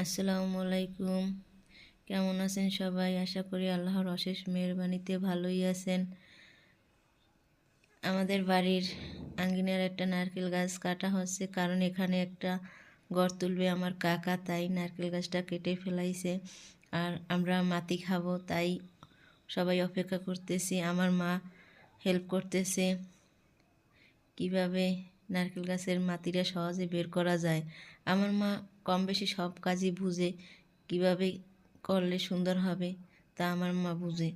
আসসালামু আলাইকুম। কেমন আছেন সবাই? আশা করি আল্লাহর অশেষ মেহরবানিতে ভালোই আছেন। আমাদের বাড়ির আঙ্গিনার একটা নারকেল গাছ কাটা হচ্ছে, কারণ এখানে একটা গড় তুলবে আমার কাকা, তাই নারকেল গাছটা কেটে ফেলাইছে। আর আমরা মাটি খাব, তাই সবাই অপেক্ষা করতেছি। আমার মা হেল্প করতেছে। কীভাবে নারকেল গাছের মাটিটা সহজে বের করা যায়। আমার মা কম বেশি সব কাজই বুঝে, কীভাবে করলে সুন্দর হবে তা আমার মা বুঝে।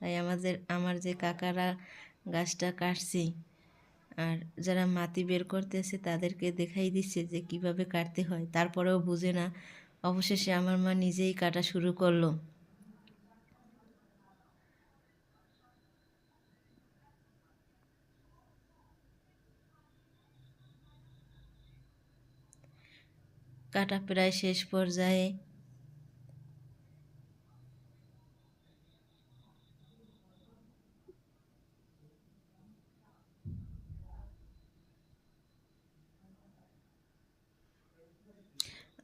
তাই আমাদের, আমার যে কাকারা গাছটা কাটছে আর যারা মাটি বের করতে করতেছে তাদেরকে দেখাই দিচ্ছে যে কীভাবে কাটতে হয়, তারপরেও বুঝে না। অবশেষে আমার মা নিজেই কাটা শুরু করল। কাটা প্রায় শেষ পর্যায়ে।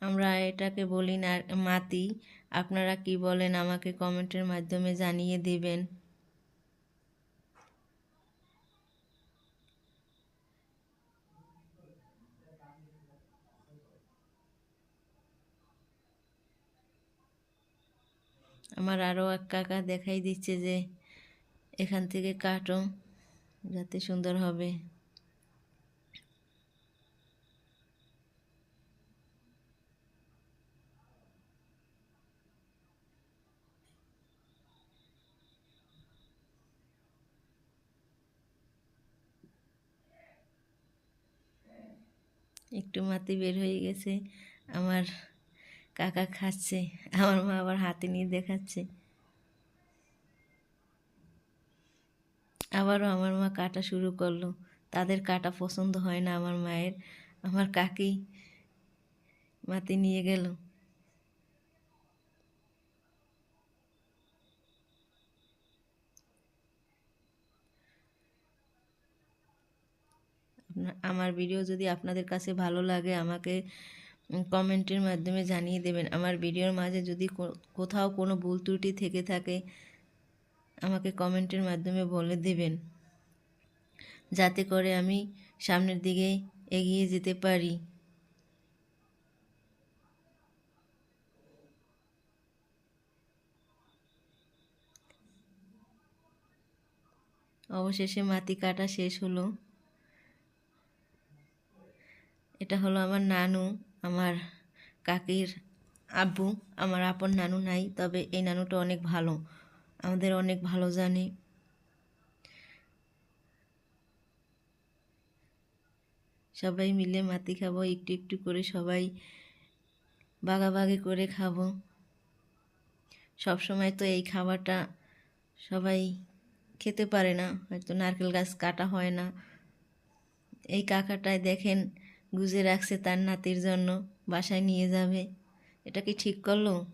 আমরা এটাকে বলি না মাতি। আপনারা কি বলেন আমাকে কমেন্টের মাধ্যমে জানিয়ে দেবেন। আমার আরও এক কাকা দেখাই দিচ্ছে যে এখান থেকে কাটো, যাতে সুন্দর হবে। একটু মাটি বের হয়ে গেছে। আমার কাকা খাচ্ছে, আমার মা আবার হাতে নিয়ে দেখাচ্ছে। আবারও আমার মা কাটা শুরু করল। তাদের কাটা পছন্দ হয় না আমার মায়ের। আমার কাকি মাটি নিয়ে গেল। আমার ভিডিও যদি আপনাদের কাছে ভালো লাগে, আমাকে কমেন্টের মাধ্যমে জানিয়ে দেবেন, আমার ভিডিওর মাঝে যদি কোথাও কোনো ভুল ত্রুটি থেকে থাকে, আমাকে কমেন্টের মাধ্যমে বলে দেবেন। যাতে করে আমি সামনের দিকে এগিয়ে যেতে পারি। অবশেষে মাটি কাটা শেষ হলো। এটা হলো আমার নানু। আমার কাকির আব্বু, আমার আপন নানু নাই, তবে এই নানুটা অনেক ভালো। আমাদের অনেক ভালো জানে। সবাই মিলে মাতি খাব, একটু একটু করে সবাই বাগাবাগি করে খাব। সব সময় তো এই খাবারটা সবাই খেতে পারে না, হয়তো নারকেল গাছ কাটা হয় না। এই কাকাটায় দেখেন গুজে রাখছে তার নাতির জন্য, বাসায় নিয়ে যাবে। এটা কি ঠিক করল?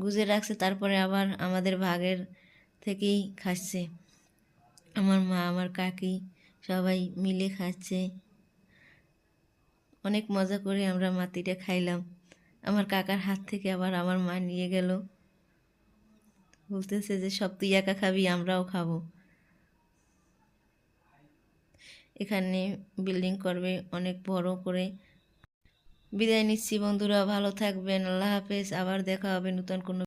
গুজে রাখছে, তারপরে আবার আমাদের ভাগের থেকেই খাচ্ছে। আমার মা, আমার কাকি সবাই মিলে খাচ্ছে। অনেক মজা করে আমরা মাটিটা খাইলাম। আমার কাকার হাত থেকে আবার আমার মা নিয়ে গেল। বলতেছে যে, সব তুই একা খাবি, আমরাও খাব। এখানে বিল্ডিং করবে, অনেক বড় করে। বিদায় নিচ্ছি বন্ধুরা, ভালো থাকবেন, আল্লাহ হাফেজ, আবার দেখা হবে নতুন কোনো